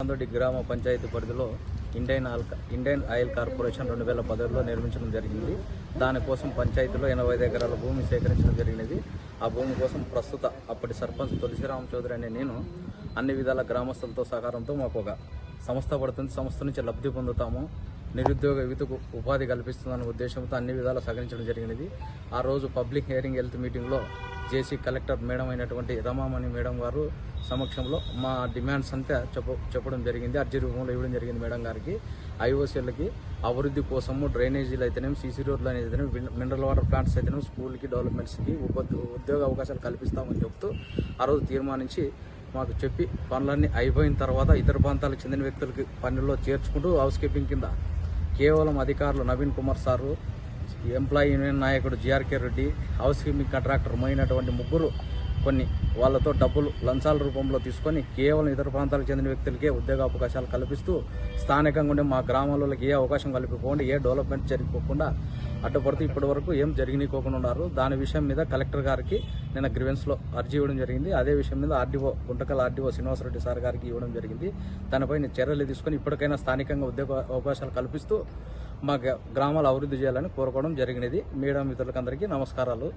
కొందటి గ్రామ పంచాయతీ పరిధిలో Indian oil Indian oil corporation రెండు వేల పదవిలో నిర్మించడం జరిగింది. దానికోసం పంచాయతీలో ఎనభై ఐదు ఎకరాల భూమి సేకరించడం జరిగినది. ఆ భూమి కోసం ప్రస్తుత అప్పటి సర్పంచ్ తులసిరామ చౌదరి అనే నేను అన్ని విధాల గ్రామస్తులతో సహకారంతో మాకు ఒక సంస్థ పడుతుంది. సంస్థ నుంచి లబ్ధి పొందుతాము. నిరుద్యోగ యువతకు ఉపాధి కల్పిస్తుందనే ఉద్దేశంతో అన్ని విధాలు సహకరించడం జరిగినది. ఆ రోజు పబ్లిక్ హియరింగ్ హెల్త్ మీటింగ్లో జేసీ కలెక్టర్ మేడం అయినటువంటి రమామణి మేడం గారు సమక్షంలో మా డిమాండ్స్ అంతా చెప్ప చెప్పడం జరిగింది. అర్జీ రూపంలో ఇవ్వడం జరిగింది మేడం గారికి. ఐఓసీలకి అభివృద్ధి కోసము డ్రైనేజీలు అయితేనేమి సీసీ రోడ్లు అయితే మినరల్ వాటర్ ప్లాంట్స్ అయితేనే స్కూల్కి డెవలప్మెంట్స్కి ఉద్యోగ అవకాశాలు కల్పిస్తామని చెప్తూ ఆ రోజు తీర్మానించి మాకు చెప్పి పనులన్నీ అయిపోయిన తర్వాత ఇతర ప్రాంతాలకు చెందిన వ్యక్తులకి పనుల్లో చేర్చుకుంటూ హౌస్ కీపింగ్ కింద కేవలం అధికారులు Naveen Kumar sir employee union నాయకుడు GRK Reddy house keeping contractor మోయినటువంటి ముగ్గురు కొన్ని వాళ్ళతో డబ్బులు లంచాల రూపంలో తీసుకొని కేవలం ఇతర ప్రాంతాలకు చెందిన వ్యక్తులకే ఉద్యోగ అవకాశాలు కల్పిస్తూ స్థానికంగా ఉండే మా గ్రామాలకు ఏ అవకాశం కల్పిపోకుండా ఏ డెవలప్మెంట్ జరిగిపోకుండా అడ్డుపడుతూ ఇప్పటి వరకు ఏం జరిగిపోకుండా ఉన్నారు. దాని విషయం మీద కలెక్టర్ గారికి నిన్న గ్రివెన్స్లో అర్జీ ఇవ్వడం జరిగింది. అదే విషయం మీద RDO Guntakal RDO Srinivasareddy sir గారికి ఇవ్వడం జరిగింది. దానిపై చర్యలు తీసుకొని ఇప్పటికైనా స్థానికంగా ఉద్యోగ అవకాశాలు కల్పిస్తూ మా గ్రామాలు అభివృద్ధి చేయాలని కోరుకోవడం జరిగినది. మీడియా మిత్రులకందరికీ నమస్కారాలు.